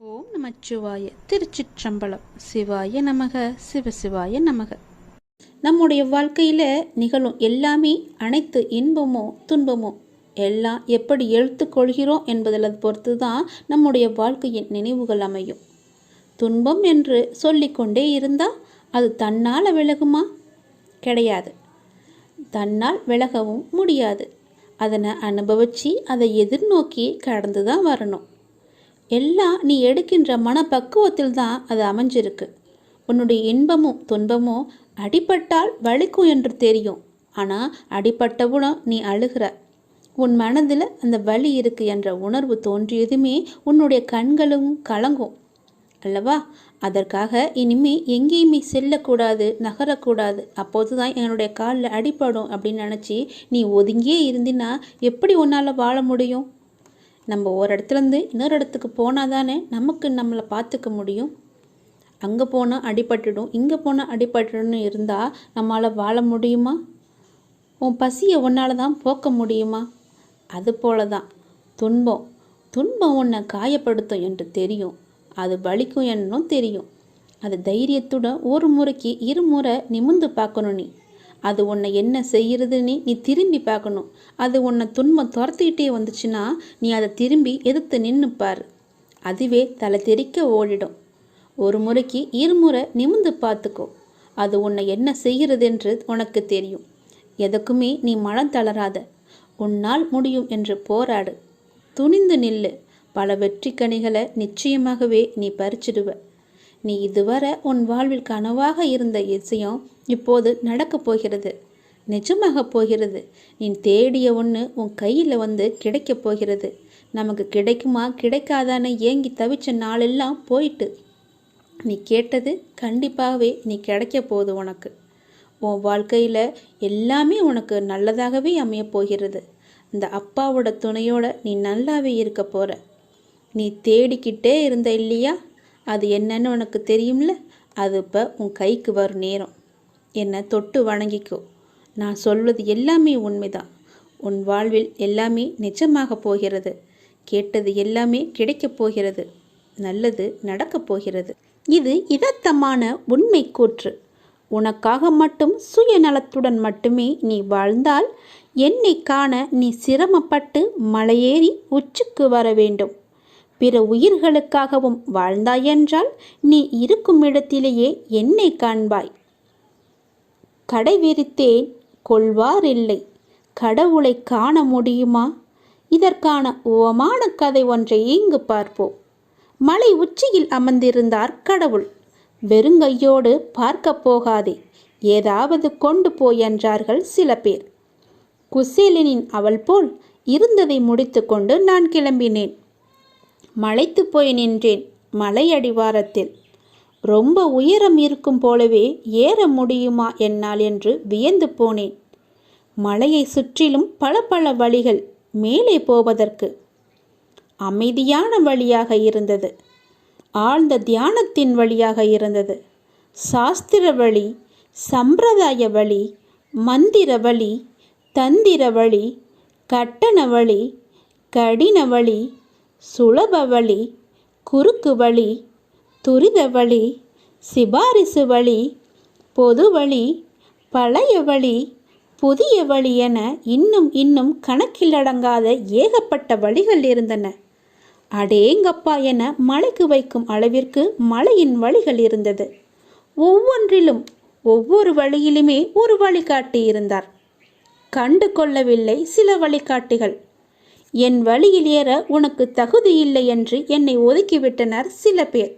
ஓம் நமச்சிவாய திருச்சிற்றம்பலம். சிவாய நமக. சிவசிவாய நமக. நம்முடைய வாழ்க்கையில் நிகழும் எல்லாமே அனைத்து இன்பமோ துன்பமோ எல்லாம் எப்படி எழுத்துக்கொள்கிறோம் என்பதில் பொறுத்து தான் நம்முடைய வாழ்க்கையின் நினைவுகள் அமையும். துன்பம் என்று சொல்லிக்கொண்டே இருந்தால் அது தன்னால் விலகுமா? கிடையாது. தன்னால் விலகவும் முடியாது. அதனை அனுபவித்து அதை எதிர்நோக்கி கடந்து தான் வரணும். எல்லாம் நீ எடுக்கின்ற மனப்பக்குவத்தில் தான் அது அமைஞ்சிருக்கு. உன்னுடைய இன்பமும் துன்பமும் அடிபட்டால் வலிக்கும் என்று தெரியும். ஆனால் அடிபட்டவுடன் நீ அழுகிற. உன் மனதில் அந்த வலி இருக்கு என்ற உணர்வு தோன்றியதுமே உன்னுடைய கண்களும் கலங்கும். அல்லவா? அதற்காக இனிமே எங்கேயுமே செல்லக்கூடாது நகரக்கூடாது. அப்போது தான் என்னுடைய காலில் அடிபடும் அப்படின்னு நினச்சி நீ ஒதுங்கியே இருந்தினா எப்படி உன்னால் வாழ முடியும்? நம்ம ஒரு இடத்துலேருந்து இன்னொரு இடத்துக்கு போனால் தானே நமக்கு நம்மளை பார்த்துக்க முடியும்? அங்கே போனால் அடிபட்டுடும் இங்கே போனால் அடிபட்டுடும்னு இருந்தால் நம்மளால் வாழ முடியுமா? உன் பசியை உன்னால் தான் போக்க முடியுமா? அது போல தான் துன்பம் துன்பம் உன்னை காயப்படுத்தும் என்று தெரியும். அது வலிக்கும் என்னும் தெரியும். அது தைரியத்துடன் ஒரு முறைக்கு இருமுறை நிமிந்து பார்க்கணும் நீ. அது உன்னை என்ன செய்கிறதுன்னு நீ திரும்பி பார்க்கணும். அது உன்னை துன்பம் துரத்திக்கிட்டே வந்துச்சுன்னா நீ அதை திரும்பி எதிர்த்து நின்று அதுவே தலை தெறிக்க ஓடிடும். ஒரு முறைக்கு இருமுறை நிமிந்து பார்த்துக்கோ. அது உன்னை என்ன செய்கிறது என்று உனக்கு தெரியும். எதுக்குமே நீ மனம் தளராத. உன்னால் முடியும் என்று போராடு. துணிந்து நில்லு. பல வெற்றி கனிகளை நிச்சயமாகவே நீ பறிச்சிடுவ. நீ இதுவரை உன் வாழ்வில் கனவாக இருந்த விஷயம் இப்போது நடக்கப் போகிறது. நிஜமாக போகிறது. நீ தேடிய ஒன்று உன் கையில் வந்து கிடைக்கப் போகிறது. நமக்கு கிடைக்குமா கிடைக்காதான்னு ஏங்கி தவிச்ச நாளெல்லாம் போயிட்டு. நீ கேட்டது கண்டிப்பாகவே நீ கிடைக்க போகுது உனக்கு. உன் வாழ்க்கையில் எல்லாமே உனக்கு நல்லதாகவே அமையப் போகிறது. இந்த அப்பாவோட துணையோட நீ நல்லாவே இருக்க போகிற நீ தேடிக்கிட்டே இருந்த இல்லையா? அது என்னன்னு உனக்கு தெரியும்ல? அது இப்போ உன் கைக்கு வரும் நேரம். என்னை தொட்டு வணங்கிக்கோ. நான் சொல்வது எல்லாமே உண்மைதான். உன் வாழ்வில் எல்லாமே நிஜமாக போகிறது. கேட்டது எல்லாமே கிடைக்கப் போகிறது. நல்லது நடக்கப் போகிறது. இது இதத்தமான உண்மை கூற்று. உனக்காக மட்டும் சுயநலத்துடன் மட்டுமே நீ வாழ்ந்தால் என்னை காண நீ சிரமப்பட்டு மலையேறி உச்சிக்கு வர வேண்டும். பிற உயிர்களுக்காகவும் வாழ்ந்தாயென்றால் நீ இருக்கும் இடத்திலேயே என்னை காண்பாய். கடை விரித்தேன் கொள்வாரில்லை கடவுளை காண முடியுமா? இதற்கான உவமான கதை ஒன்றை இங்கு பார்ப்போம். மலை உச்சியில் அமர்ந்திருந்தார் கடவுள். வெறுங்கையோடு பார்க்க போகாதே ஏதாவது கொண்டு போய் என்றார்கள் சில பேர். குசேலனின் அவள் போல் இருந்ததை முடித்துக்கொண்டு நான் கிளம்பினேன். மலைத்து போய் நின்றேன் மலை அடிவாரத்தில். ரொம்ப உயரம் இருக்கும் போலவே ஏற முடியுமா என்னால் என்று வியந்து போனேன். மலையை சுற்றிலும் பல பல வழிகள் மேலே போவதற்கு அமைதியான வழியாக இருந்தது. ஆழ்ந்த தியானத்தின் வழியாக இருந்தது. சாஸ்திர வழி சம்பிரதாய வழி மந்திர வழி தந்திர வழி கட்டண வழி கடின வழி சுலப வழி குறுக்கு வழி துரித வழி சிபாரிசு வழி பொது வழி பழைய வழி புதிய வழி என இன்னும் இன்னும் கணக்கிலடங்காத ஏகப்பட்ட வழிகள் இருந்தன. அடேங்கப்பா என மலைக்கு வைக்கும் அளவிற்கு மலையின் வழிகள் இருந்தது. ஒவ்வொன்றிலும் ஒவ்வொரு வழியிலுமே ஒரு வழிகாட்டி இருந்தார். கண்டு கொள்ளவில்லை சில வழிகாட்டிகள். என் வழியில் ஏற உனக்கு தகுதி இல்லை என்று என்னை ஒதுக்கிவிட்டனர் சில பேர்.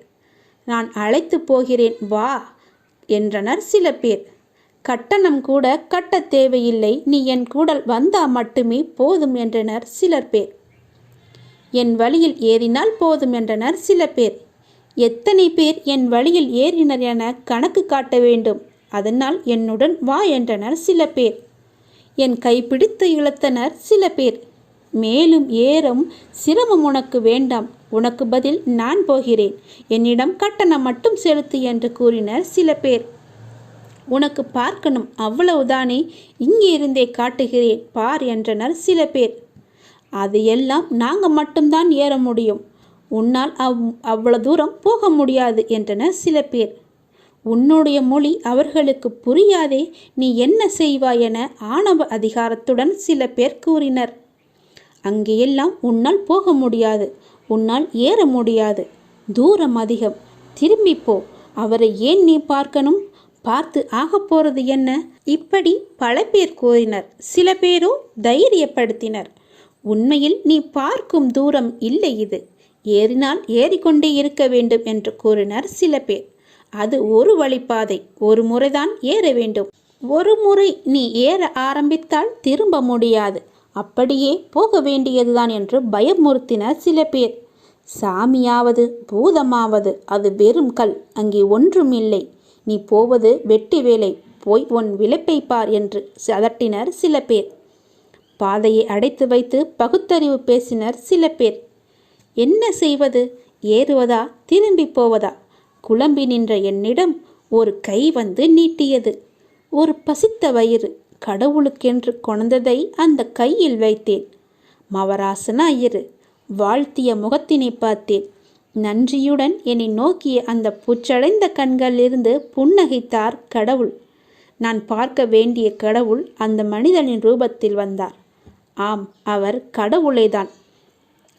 நான் அழைத்து போகிறேன் வா என்றனர் சில பேர். கட்டணம் கூட கட்ட தேவையில்லை நீ என் கூடல் வந்தா மட்டுமே போதும் என்றனர் சிலர் பேர். என் வழியில் ஏறினால் போதும் என்றனர் சில பேர். எத்தனை பேர் என் வழியில் ஏறினர் என கணக்கு காட்ட வேண்டும் அதனால் என்னுடன் வா என்றனர் சில பேர். என் கைப்பிடித்து இழுத்தனர் சில பேர். மேலும் ஏறும் சிரமம் உனக்கு வேண்டாம். உனக்கு பதில் நான் போகிறேன். என்னிடம் கட்டணம் மட்டும் செலுத்து என்று கூறினர் சில பேர். உனக்கு பார்க்கணும் அவ்வளவுதானே? இங்கே இருந்தே காட்டுகிறேன் பார் என்றனர் சில பேர். அது எல்லாம் நாங்கள் மட்டும்தான் ஏற முடியும். உன்னால் அவ் அவ்வளவு தூரம் போக முடியாது என்றனர் சில பேர். உன்னுடைய மொழி அவர்களுக்கு புரியாதே நீ என்ன செய்வாய் என ஆணவ அதிகாரத்துடன் சில பேர் கூறினர். அங்கேயெல்லாம் உன்னால் போக முடியாது. உன்னால் ஏற முடியாது. தூரம் அதிகம். திரும்பி போ. அவரை ஏன் நீ பார்க்கணும்? பார்த்து ஆகப் போறது என்ன? இப்படி பல பேர் கூறினர். சில பேரோ தைரியப்படுத்தினர். உண்மையில் நீ பார்க்கும் தூரம் இல்லை இது. ஏறினால் ஏறிக்கொண்டே இருக்க வேண்டும் என்று கூறினர் சில பேர். அது ஒரு வழிப்பாதை. ஒரு முறைதான் ஏற வேண்டும். ஒரு முறை நீ ஏற ஆரம்பித்தால் திரும்ப முடியாது. அப்படியே போக வேண்டியதுதான் என்று பயமுறுத்தினர் சில பேர். சாமியாவது பூதமாவது அது வெறும் கல் அங்கே ஒன்றும் இல்லை. நீ போவது வெட்டி வேலை போய் உன் விளைப்பை பார் என்று சதட்டினர் சில பேர். பாதையை அடைத்து வைத்து பகுத்தறிவு பேசினர் சில பேர். என்ன செய்வது? ஏறுவதா? திரும்பி போவதா? குழம்பி நின்ற என்னிடம் ஒரு கை வந்து நீட்டியது. ஒரு பசித்த வயிறு கடவுளுக்கென்று கொணந்ததை அந்த கையில் வைத்தேன். மவராசன ஐயரு வாழ்த்திய முகத்தினை பார்த்தேன். நன்றியுடன் என்னை நோக்கிய அந்த புச்சடைந்த கண்களிலிருந்து புன்னகைத்தார் கடவுள். நான் பார்க்க வேண்டிய கடவுள் அந்த மனிதனின் ரூபத்தில் வந்தார். ஆம் அவர் கடவுளேதான்.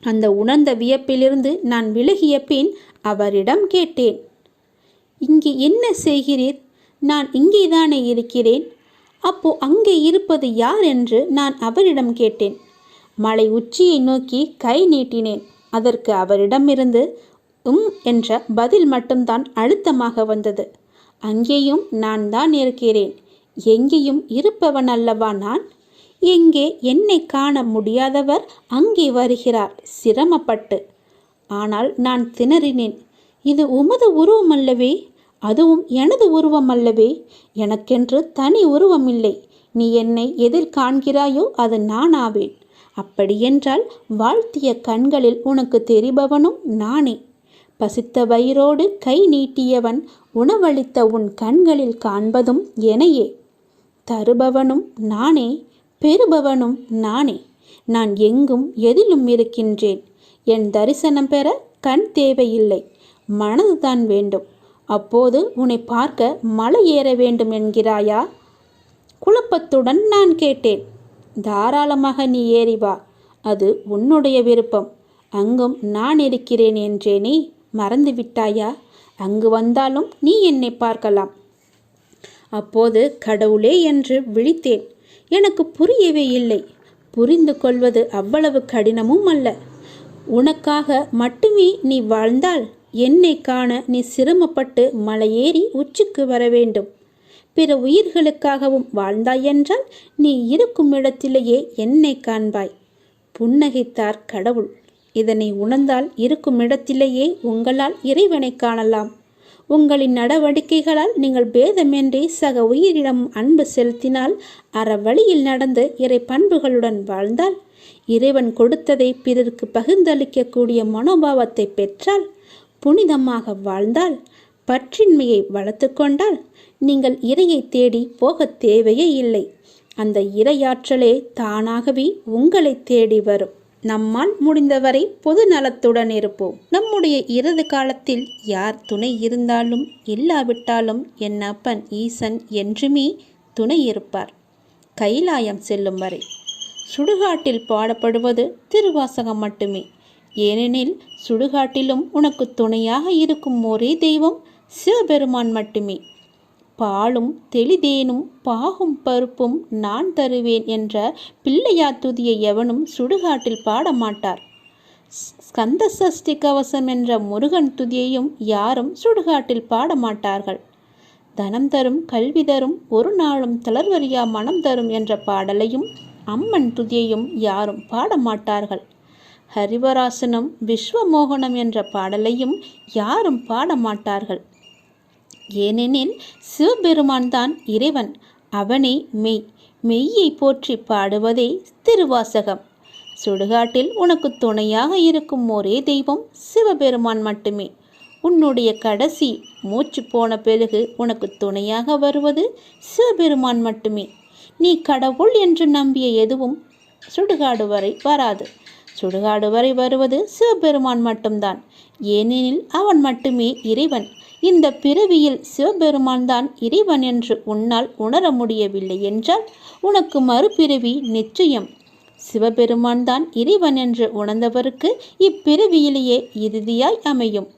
அந்த உணர்ந்த வியப்பிலிருந்து நான் விலகிய பின் அவரிடம் கேட்டேன். இங்கே என்ன செய்கிறீர்? நான் இங்கேதானே இருக்கிறேன். அப்போ அங்கே இருப்பது யார் என்று நான் அவரிடம் கேட்டேன். மலை உச்சியை நோக்கி கை நீட்டினேன். அதற்கு அவரிடமிருந்து உம் என்ற பதில் மட்டும்தான் அழுத்தமாக வந்தது. அங்கேயும் நான் தான் இருக்கிறேன். எங்கேயும் இருப்பவன் அல்லவா நான்? எங்கே என்னை காண முடியாதவர் அங்கே வருகிறார். சிரமப்பட்டு. ஆனால் நான் திணறினேன். இது உமது உருவம் அல்லவே? அதுவும் எனது உருவம் அல்லவே எனக்கென்று தனி உருவம் இல்லை நீ என்னை எதிர் காண்கிறாயோ அது நான் ஆவேன் அப்படியென்றால் வாழ்த்திய கண்களில் உனக்கு தெரிபவனும் நானே. பசித்த வயிறோடு கை நீட்டியவன் உணவளித்த உன் கண்களில் காண்பதும் எனையே தருபவனும் நானே பெறுபவனும் நானே. நான் எங்கும் எதிலும் இருக்கின்றேன். என் தரிசனம் பெற கண் தேவையில்லை. மனதுதான் வேண்டும். அப்போது உன்னை பார்க்க மலை ஏற வேண்டும் என்கிறாயா? குழப்பத்துடன் நான் கேட்டேன். தாராளமாக நீ ஏறி வா. அது உன்னுடைய விருப்பம். அங்கும் நான் இருக்கிறேன் என்றேனே மறந்து விட்டாயா? அங்கு வந்தாலும் நீ என்னை பார்க்கலாம். அப்போது கடவுளே என்று விழித்தேன். எனக்கு புரியவே இல்லை. புரிந்து கொள்வது அவ்வளவு கடினமும் அல்ல. உனக்காக மட்டுமே நீ வாழ்ந்தால் என்னை காண நீ சிரமப்பட்டு மலையேறி உச்சிக்கு வர வேண்டும். பிற உயிர்களுக்காகவும் வாழ்ந்தாய் என்றால் நீ இருக்கும் இடத்திலேயே என்னை காண்பாய். புன்னகைத்தார் கடவுள். இதனை உணர்ந்தால் இருக்கும் இடத்திலேயே உங்களால் இறைவனை காணலாம். உங்களின் நடவடிக்கைகளால் நீங்கள் பேதமின்றி சக உயிரிடம் அன்பு செலுத்தினால் அற வழியில் நடந்து இறை பண்புகளுடன் வாழ்ந்தால் இறைவன் கொடுத்ததை பிறருக்கு பகிர்ந்தளிக்கக்கூடிய மனோபாவத்தை பெற்றால் புனிதமாக வாழ்ந்தால் பற்றின்மையை வளர்த்து கொண்டால் நீங்கள் இறையை தேடி போக தேவையே இல்லை. அந்த இரையாற்றலே தானாகவே உங்களை தேடி வரும். நம்மால் முடிந்தவரை பொது நலத்துடன் இருப்போம். நம்முடைய இறுதி காலத்தில் யார் துணை இருந்தாலும் இல்லாவிட்டாலும் என் அப்பன் ஈசன் என்றுமே துணை இருப்பார். கைலாயம் செல்லும் வரை சுடுகாட்டில் பாடப்படுவது திருவாசகம் மட்டுமே. ஏனெனில் சுடுகாட்டிலும் உனக்கு துணையாக இருக்கும் ஒரே தெய்வம் சிவபெருமான் மட்டுமே. பாலும் தெளிதேனும் பாகும் பருப்பும் நான் தருவேன் என்ற பிள்ளையா துதியை எவனும் சுடுகாட்டில் பாடமாட்டார். ஸ்கந்த சஷ்டி கவசம் என்ற முருகன் துதியையும் யாரும் சுடுகாட்டில் பாடமாட்டார்கள். தனம் தரும் கல்வி தரும் ஒரு நாளும் தளர்வரியா மனம் தரும் என்ற பாடலையும் அம்மன் துதியையும் யாரும் பாடமாட்டார்கள். ஹரிவராசனம் விஸ்வமோகனம் என்ற பாடலையும் யாரும் பாடமாட்டார்கள். ஏனெனில் சிவபெருமான் தான் இறைவன். அவனே மெய். மெய்யை போற்றி பாடுவதே திருவாசகம். சுடுகாட்டில் உனக்கு துணையாக இருக்கும் ஒரே தெய்வம் சிவபெருமான் மட்டுமே. உன்னுடைய கடைசி மூச்சு போன பிறகு உனக்கு துணையாக வருவது சிவபெருமான் மட்டுமே. நீ கடவுள் என்று நம்பிய எதுவும் சுடுகாடு வரை வராது. சுடுகாடு வரை வருவது சிவபெருமான் மட்டும்தான். ஏனெனில் அவன் மட்டுமே இறைவன். இந்த பிறவியில் சிவபெருமான் தான் இறைவன் என்று உன்னால் உணர முடியவில்லை என்றால் உனக்கு மறுபிறவி நிச்சயம். சிவபெருமான் தான் இறைவன் என்று உணர்ந்தவருக்கு இப்பிறவியிலேயே இறுதியாய் அமையும்.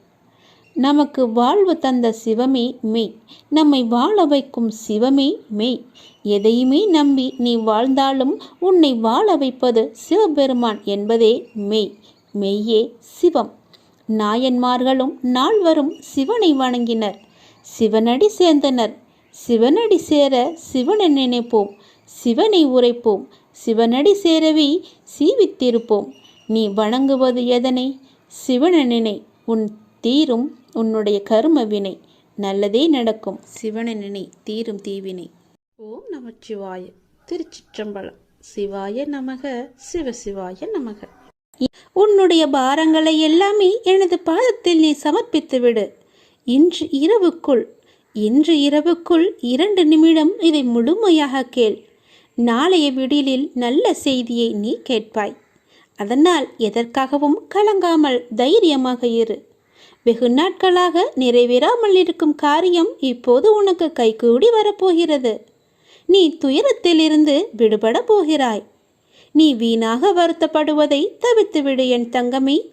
நமக்கு வாழ்வு தந்த சிவமே மெய். நம்மை வாழ வைக்கும் சிவமே மெய். எதையுமே நம்பி நீ வாழ்ந்தாலும் உன்னை வாழ வைப்பது சிவபெருமான் என்பதே மெய். மெய்யே சிவம். நாயன்மார்களும் நால்வரும் சிவனை வணங்கினர். சிவனடி சேர்ந்தனர். சிவனடி சேர சிவனை நினைப்போம். சிவனை உரைப்போம். சிவனடி சேரவே சீவித்திருப்போம். நீ வணங்குவது எதனை? சிவன நினை. உன் தீரும் உன்னுடைய கரும வினை. நல்லதே நடக்கும். சிவனை நினை தீரும் தீவினை. ஓம் நமச்சிவாய. திருச்சிற்றம்பலம். சிவாய நமக. சிவசிவாய நமக. உன்னுடைய பாரங்களை எல்லாமே எனது பாதத்தில் நீ சமர்ப்பித்து விடு. இன்று இரவுக்குள் இன்று இரவுக்குள் இரண்டு நிமிடம் இதை முழுமையாக கேள். நாளைய விடிலில் நல்ல செய்தியை நீ கேட்பாய். அதனால் எதற்காகவும் கலங்காமல் தைரியமாக இரு. வெகு நாட்களாக நிறைவேறாமல் இருக்கும் காரியம் இப்போது உனக்கு கைகூடி வரப்போகிறது. நீ துயரத்திலிருந்து விடுபட போகிறாய். நீ வீணாக வருத்தப்படுவதை தவிர்த்துவிடு என் தங்கமே.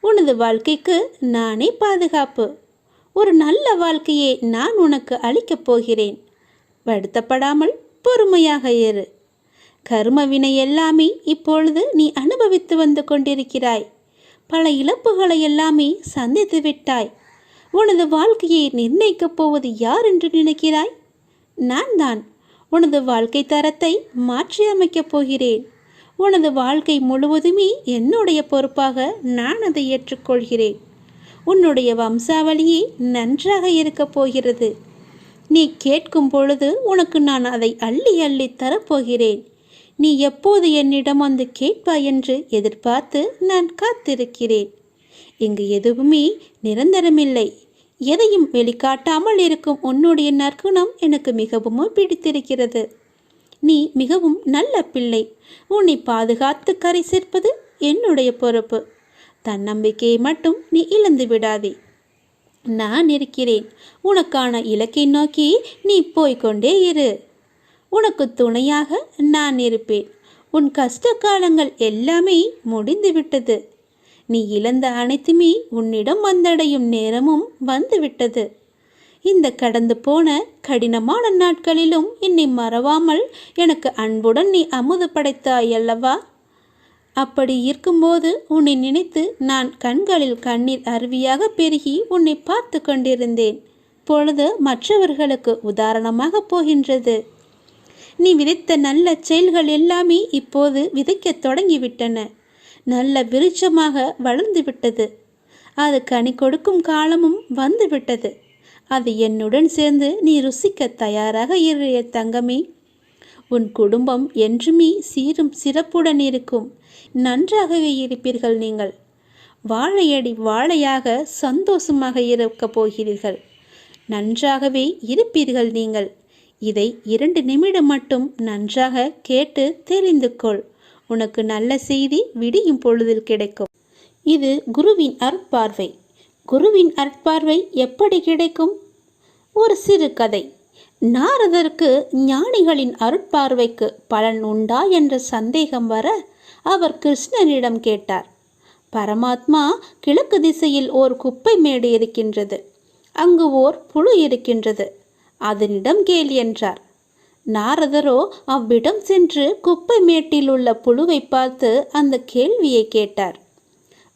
உனது வாழ்க்கைக்கு நானே பாதுகாப்பு. ஒரு நல்ல வாழ்க்கையை நான் உனக்கு அளிக்கப் போகிறேன். வருத்தப்படாமல் பொறுமையாக இரு. கர்ம வினை எல்லாமே இப்பொழுது நீ அனுபவித்து வந்து கொண்டிருக்கிறாய். பல இழப்புகளை எல்லாமே சந்தித்து விட்டாய். உனது வாழ்க்கையை நிர்ணயிக்கப் போவது யார் என்று நினைக்கிறாய்? நான் தான். உனது வாழ்க்கை தரத்தை மாற்றியமைக்கப் போகிறேன். உனது வாழ்க்கை முழுவதுமே என்னுடைய பொறுப்பாக நான் அதை ஏற்றுக்கொள்கிறேன். உன்னுடைய வம்சாவளியே நன்றாக இருக்கப் போகிறது. நீ கேட்கும் பொழுது உனக்கு நான் அதை அள்ளி அள்ளி தரப்போகிறேன். நீ எப்போது என்னிடம் வந்து கேட்பாய் என்று எதிர்பார்த்து நான் காத்திருக்கிறேன். இங்கு எதுவுமே நிரந்தரமில்லை. எதையும் வெளிக்காட்டாமல் இருக்கும் உன்னுடைய நற்குணம் எனக்கு மிகவும் பிடித்திருக்கிறது. நீ மிகவும் நல்ல பிள்ளை. உன்னை பாதுகாத்து கரை சேர்ப்பது என்னுடைய பொறுப்பு. தன்னம்பிக்கையை மட்டும் நீ இழந்து விடாதே. நான் இருக்கிறேன். உனக்கான இலக்கை நோக்கி நீ போய்கொண்டே இரு. உனக்கு துணையாக நான் இருப்பேன். உன் கஷ்ட காலங்கள் எல்லாமே முடிந்துவிட்டது. நீ இழந்த அனைத்துமே உன்னிடம் வந்தடையும் நேரமும் வந்துவிட்டது. இந்த கடந்து போன கடினமான நாட்களிலும் என்னை மறவாமல் எனக்கு அன்புடன் நீ அமுது படைத்தாய் அல்லவா? அப்படி இருக்கும்போது உன்னை நினைத்து நான் கண்களில் கண்ணீர் அருவியாக பெருகி உன்னை பார்த்து கொண்டிருந்தேன். பொழுது மற்றவர்களுக்கு உதாரணமாக போகின்றது. நீ விதைத்த நல்ல செயல்கள் எல்லாமே இப்போது விதைக்க தொடங்கிவிட்டன. நல்ல விருட்சமாக வளர்ந்து விட்டது. அது கனி கொடுக்கும் காலமும் வந்து விட்டது. அது என்னுடன் சேர்ந்து நீ ருசிக்க தயாராக இருக்கிற தங்கமே. உன் குடும்பம் என்றுமே சீரும் சிறப்புடன் இருக்கும். நன்றாகவே இருப்பீர்கள் நீங்கள். வாழையடி வாழையாக சந்தோஷமாக இருக்கப் போகிறீர்கள். நன்றாகவே இருப்பீர்கள் நீங்கள். இதை இரண்டு நிமிடம் மட்டும் நன்றாக கேட்டு தெரிந்து கொள். உனக்கு நல்ல செய்தி விடியும் பொழுதில் கிடைக்கும். இது குருவின் அற்பார்வை குருவின் அற்பார்வை எப்படி கிடைக்கும்? ஒரு சிறு கதை. நாரதருக்கு ஞானிகளின் அருட்பார்வைக்கு பலன் உண்டா என்ற சந்தேகம் வர அவர் கிருஷ்ணனிடம் கேட்டார். பரமாத்மா கிழக்கு திசையில் ஓர் குப்பை மேடு இருக்கின்றது. அங்கு ஓர் புழு இருக்கின்றது. அதனிடம் கேள் என்றார். நாரதரோ அவ்விடம் சென்று குப்பை மேட்டில் உள்ள புழுவை பார்த்து அந்த கேள்வியை கேட்டார்.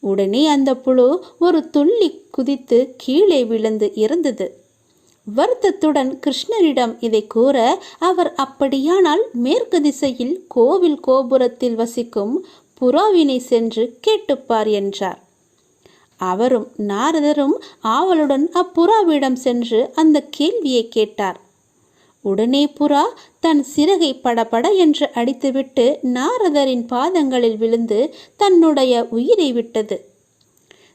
உடனே அந்த புழு ஒரு துள்ளி குதித்து கீழே விழுந்து இறந்தது. வருத்தத்துடன் கிருஷ்ணரிடம் இதை கூற அவர் அப்படியானால் மேற்கு திசையில் கோவில் கோபுரத்தில் வசிக்கும் புறாவினை சென்று கேட்டுப்பார் என்றார். அவரும் நாரதரும் ஆவலுடன் அப்புறாவிடம் சென்று அந்த கேள்வியை கேட்டார். உடனே புறா தன் சிறகை படபட என்று அடித்துவிட்டு நாரதரின் பாதங்களில் விழுந்து தன்னுடைய உயிரை விட்டது.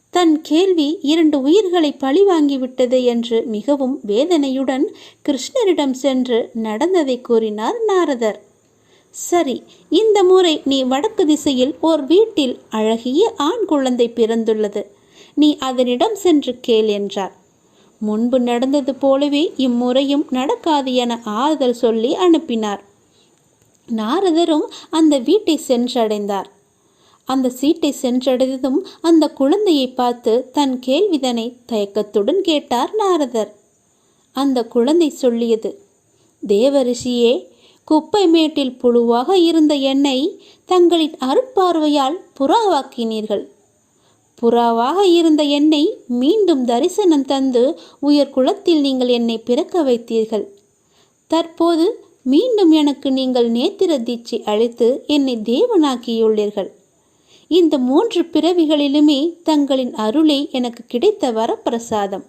தன் கேள்வி இரண்டு உயிர்களை பழிவாங்கிவிட்டது என்று மிகவும் வேதனையுடன் கிருஷ்ணரிடம் சென்று நடந்ததை கூறினார் நாரதர். சரி இந்த முறை நீ வடக்கு திசையில் ஓர் வீட்டில் அழகிய ஆண் குழந்தை பிறந்துள்ளது. நீ அதனிடம் சென்று கேள் என்றார். முன்பு நடந்தது போலவே இம்முறையும் நடக்காது என ஆறுதல் சொல்லி அனுப்பினார். நாரதரும் அந்த வீட்டை சென்றடைந்தார். அந்த சீட்டை சென்றடைந்ததும் அந்த குழந்தையை பார்த்து தன் கேள்விதனை தயக்கத்துடன் கேட்டார் நாரதர். அந்த குழந்தை சொல்லியது தேவரிஷியே குப்பை மேட்டில் புழுவாக இருந்த என்னை தங்களின் அருட்பார்வையால் புறாவாக்கினீர்கள். புறாவாக இருந்த என்னை மீண்டும் தரிசனம் தந்து உயர் குலத்தில் நீங்கள் என்னை பிறக்க வைத்தீர்கள். தற்போது மீண்டும் எனக்கு நீங்கள் நேத்திர தீட்சை அளித்து என்னை தேவனாக்கியுள்ளீர்கள். இந்த மூன்று பிறவிகளிலுமே தங்களின் அருளே எனக்கு கிடைத்த வரப்பிரசாதம்.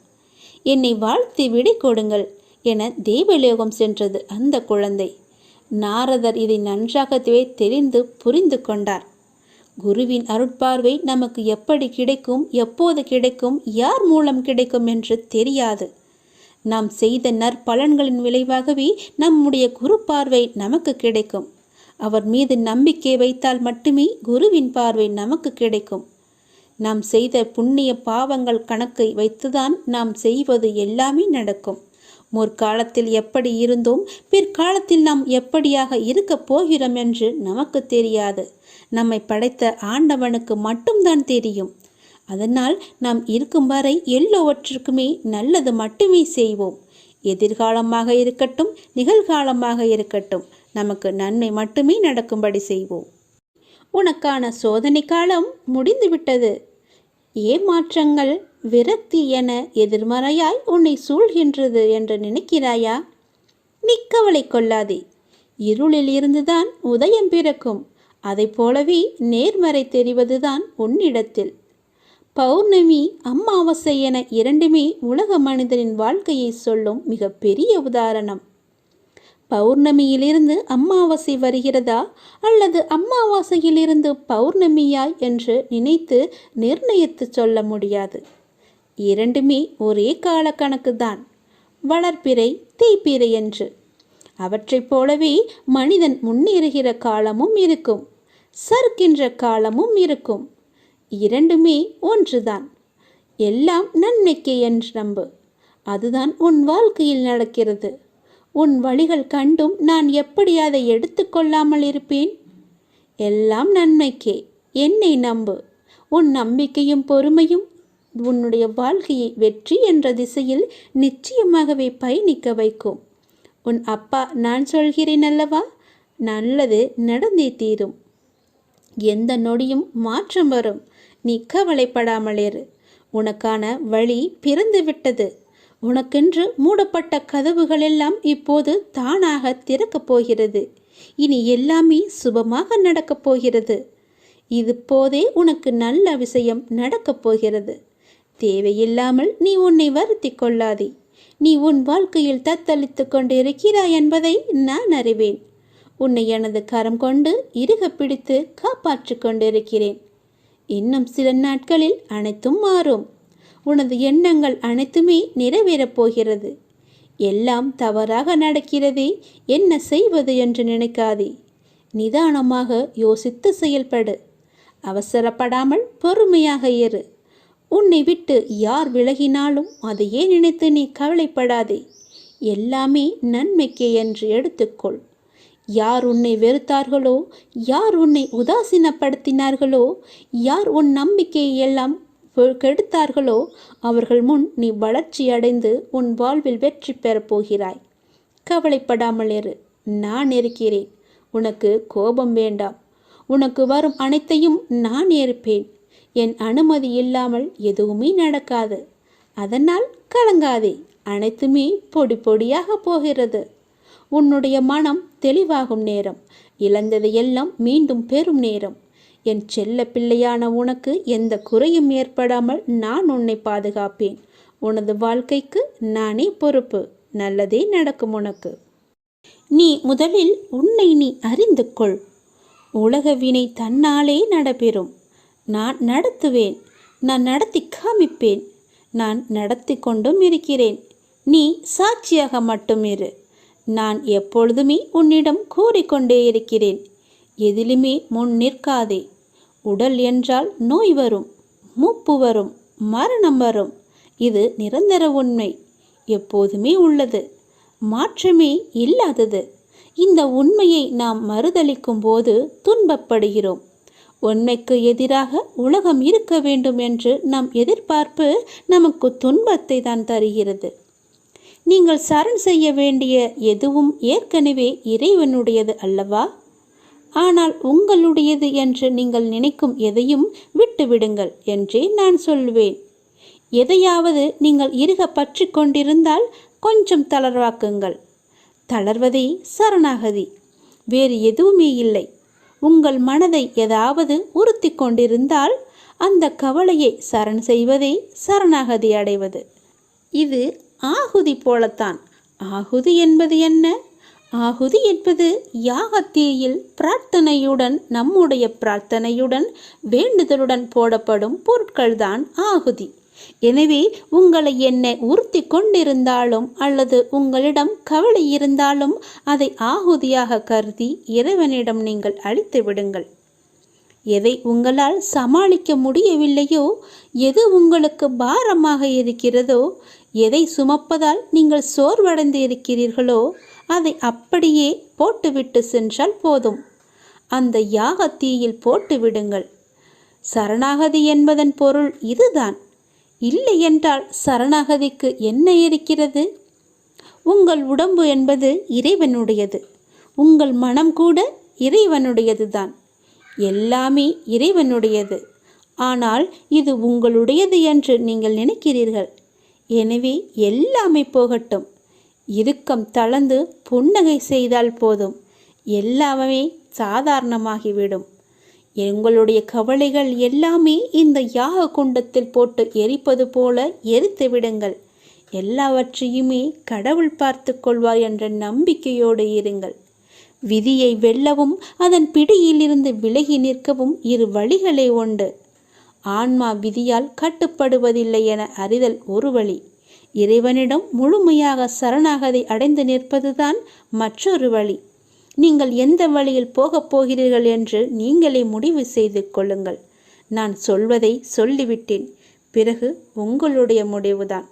என்னை வாழ்த்தி விடை கொடுங்கள் என தேவலோகம் சென்றது அந்த குழந்தை. நாரதர் இதை நன்றாகவே தெரிந்து புரிந்து கொண்டார். குருவின் அருட்பார்வை நமக்கு எப்படி கிடைக்கும் எப்போது கிடைக்கும் யார் மூலம் கிடைக்கும் என்று தெரியாது. நாம் செய்த நற்பலன்களின் விளைவாகவே நம்முடைய குரு பார்வை நமக்கு கிடைக்கும். அவர் மீது நம்பிக்கை வைத்தால் மட்டுமே குருவின் பார்வை நமக்கு கிடைக்கும். நாம் செய்த புண்ணிய பாவங்கள் கணக்கை வைத்துதான் நாம் செய்வது எல்லாமே நடக்கும். முற்காலத்தில் எப்படி இருந்தோம் பிற்காலத்தில் நாம் எப்படியாக இருக்கப் போகிறோம் என்று நமக்கு தெரியாது. நம்மை படைத்த ஆண்டவனுக்கு மட்டும்தான் தெரியும். அதனால் நாம் இருக்கும் வரை எல்லோவற்றுக்குமே நல்லது மட்டுமே செய்வோம். எதிர்காலமாக இருக்கட்டும் நிகழ்காலமாக இருக்கட்டும் நமக்கு நன்மை மட்டுமே நடக்கும்படி செய்வோம். உனக்கான சோதனை காலம் முடிந்துவிட்டது. ஏமாற்றங்கள் விரக்தி என எதிர்மறையாய் உன்னை சூழ்கின்றது என்று நினைக்கிறாயா? நீ கவலை கொள்ளாதே. இருளில் இருந்துதான் உதயம் பிறக்கும். அதைப் போலவே நேர்மறை தெரிவதுதான் உன்னிடத்தில். பௌர்ணமி அமாவாசை என இரண்டுமே உலக மனிதனின் வாழ்க்கையை சொல்லும் மிக பெரிய உதாரணம். பௌர்ணமியிலிருந்து அமாவாசை வருகிறதா அல்லது அம்மாவாசையிலிருந்து பௌர்ணமியாய் என்று நினைத்து நிர்ணயித்து சொல்ல முடியாது. இரண்டுமே ஒரே காலக்கணக்கு தான் வளர்ப்பிறை தீப்பிறை என்று. அவற்றைப் போலவே மனிதன் முன்னேறுகிற காலமும் இருக்கும். சறுக்கின்ற காலமும் இருக்கும். இரண்டுமே ஒன்றுதான். எல்லாம் நன்மைக்கே என்று நம்பு. அதுதான் உன் வாழ்க்கையில் நடக்கிறது. உன் வழிகள் கண்டும் நான் எப்படி அதை எடுத்துக்கொள்ளாமல் இருப்பேன்? எல்லாம் நன்மைக்கே. என்னை நம்பு. உன் நம்பிக்கையும் பொறுமையும் உன்னுடைய வாழ்க்கையை வெற்றி என்ற திசையில் நிச்சயமாகவே பயணிக்க வைக்கும். உன் அப்பா நான் சொல்கிறேன் அல்லவா? நல்லது நடந்தே தீரும். எந்த நொடியும் மாற்றம் வரும். நீ கவலைப்படாமலேரு உனக்கான வழி பிறந்து விட்டது உனக்கென்று மூடப்பட்ட கதவுகளெல்லாம் இப்போது தானாக திறக்கப் போகிறது. இனி எல்லாமே சுபமாக நடக்கப் போகிறது. இது போதே உனக்கு நல்ல விஷயம் நடக்கப் போகிறது. தேவையில்லாமல் நீ உன்னை வருத்தி கொள்ளாதே. நீ உன் வாழ்க்கையில் தத்தளித்து கொண்டிருக்கிறாய் என்பதை நான் அறிவேன். உன்னை எனது கரம் கொண்டு இறுக பிடித்து காப்பாற்றிக் கொண்டிருக்கிறேன். இன்னும் சில நாட்களில் அனைத்தும் மாறும். உனது எண்ணங்கள் அனைத்துமே நிறைவேறப் போகிறது. எல்லாம் தவறாக நடக்கிறதே என்ன செய்வது என்று நினைக்காதே. நிதானமாக யோசித்து செயல்படு. அவசரப்படாமல் பொறுமையாக இரு. உன்னை விட்டு யார் விலகினாலும் அதையே நினைத்து நீ கவலைப்படாதே. எல்லாமே நன்மைக்கே என்று எடுத்துக்கொள். யார் உன்னை வெறுத்தார்களோ? யார் உன்னை உதாசீனப்படுத்தினார்களோ? யார் உன் நம்பிக்கையை எல்லாம் கெடுத்தார்களோ? அவர்கள் முன் நீ வளர்ச்சி அடைந்து உன் வாழ்வில் வெற்றி பெறப் போகிறாய். கவலைப்படாமல் இரு. நான் இருக்கிறேன். உனக்கு கோபம் வேண்டாம். உனக்கு வரும் அனைத்தையும் நான் ஏற்பேன். என் அனுமதி இல்லாமல் எதுவுமே நடக்காது. அதனால் கலங்காதே. அனைத்துமே பொடி பொடியாக போகிறது. உன்னுடைய மனம் தெளிவாகும் நேரம். இழந்ததையெல்லாம் மீண்டும் பெறும் நேரம். என் செல்ல பிள்ளையான உனக்கு எந்த குறையும் ஏற்படாமல் நான் உன்னை பாதுகாப்பேன். உனது வாழ்க்கைக்கு நானே பொறுப்பு. நல்லதே நடக்கும் உனக்கு. நீ முதலில் உன்னை நீ அறிந்து கொள். உலக வினை தன்னாலே நடைபெறும். நான் நடத்துவேன். நான் நடத்தி காமிப்பேன். நான் நடத்தி கொண்டும் இருக்கிறேன். நீ சாட்சியாக மட்டும் இரு. நான் எப்பொழுதுமே உன்னிடம் கூறிக்கொண்டே இருக்கிறேன். எதிலுமே முன் நிற்காதே. உடல் என்றால் நோய் வரும் மூப்பு வரும் மரணம் வரும். இது நிரந்தர உண்மை. எப்போதுமே உள்ளது. மாற்றமே இல்லாதது. இந்த உண்மையை நாம் மறுதளிக்கும் போது துன்பப்படுகிறோம். உண்மைக்கு எதிராக உலகம் இருக்க வேண்டும் என்று நம் எதிர்பார்ப்பு நமக்கு துன்பத்தை தான் தருகிறது. நீங்கள் சரண் செய்ய வேண்டிய எதுவும் ஏற்கனவே இறைவனுடையது அல்லவா? ஆனால் உங்களுடையது என்று நீங்கள் நினைக்கும் எதையும் விட்டுவிடுங்கள் என்றே நான் சொல்வேன். எதையாவது நீங்கள் இருக பற்றி கொண்டிருந்தால் கொஞ்சம் தளர்வாக்குங்கள். தளர்வதே சரணாகதி. வேறு எதுவுமே இல்லை. உங்கள் மனதை ஏதாவது உறுத்தி கொண்டிருந்தால் அந்த கவலையை சரண் செய்வதே சரணாகதி அடைவது. இது ஆகுதி போலத்தான். ஆகுதி என்பது என்ன? ஆகுதி என்பது யாகத்தீயில் பிரார்த்தனையுடன் நம்முடைய பிரார்த்தனையுடன் வேண்டுதலுடன் போடப்படும் பொருட்கள்தான் ஆகுதி. எனவே உங்களை என்னை உறுத்தி கொண்டிருந்தாலும் அல்லது உங்களிடம் கவலை இருந்தாலும் அதை ஆகுதியாக கருதி இறைவனிடம் நீங்கள் அழித்து விடுங்கள். எதை உங்களால் சமாளிக்க முடியவில்லையோ எது உங்களுக்கு பாரமாக இருக்கிறதோ எதை சுமப்பதால் நீங்கள் சோர்வடைந்து இருக்கிறீர்களோ அதை அப்படியே போட்டுவிட்டு சென்றால் போதும். அந்த யாக தீயில் போட்டுவிடுங்கள் சரணாகதி என்பதன் பொருள் இதுதான். இல்லை என்றால் சரணாகதிக்கு என்ன இருக்கிறது? உங்கள் உடம்பு என்பது இறைவனுடையது. உங்கள் மனம் கூட இறைவனுடையது தான் எல்லாமே இறைவனுடையது. ஆனால் இது உங்களுடையது என்று நீங்கள் நினைக்கிறீர்கள். எனவே எல்லாமே போகட்டும். இறுக்கம் தளர்ந்து புன்னகை செய்தால் போதும். எல்லாமே சாதாரணமாகிவிடும். எங்களுடைய கவலைகள் எல்லாமே இந்த யாக குண்டத்தில் போட்டு எரிப்பது போல எரித்து விடுங்கள். எல்லாவற்றையுமே கடவுள் பார்த்து கொள்வார் என்ற நம்பிக்கையோடு இருங்கள். விதியை வெல்லவும் அதன் பிடியிலிருந்து விலகி நிற்கவும் இரு வழிகளே உண்டு. ஆன்மா விதியால் கட்டுப்படுவதில்லை என அறிதல் ஒரு வழி. இறைவனிடம் முழுமையாக சரணாகதை அடைந்து நிற்பதுதான் மற்றொரு வழி. நீங்கள் எந்த வழியில் போகப் போகிறீர்கள் என்று நீங்களே முடிவு செய்து கொள்ளுங்கள். நான் சொல்வதை சொல்லிவிட்டேன். பிறகு உங்களுடைய முடிவுதான்.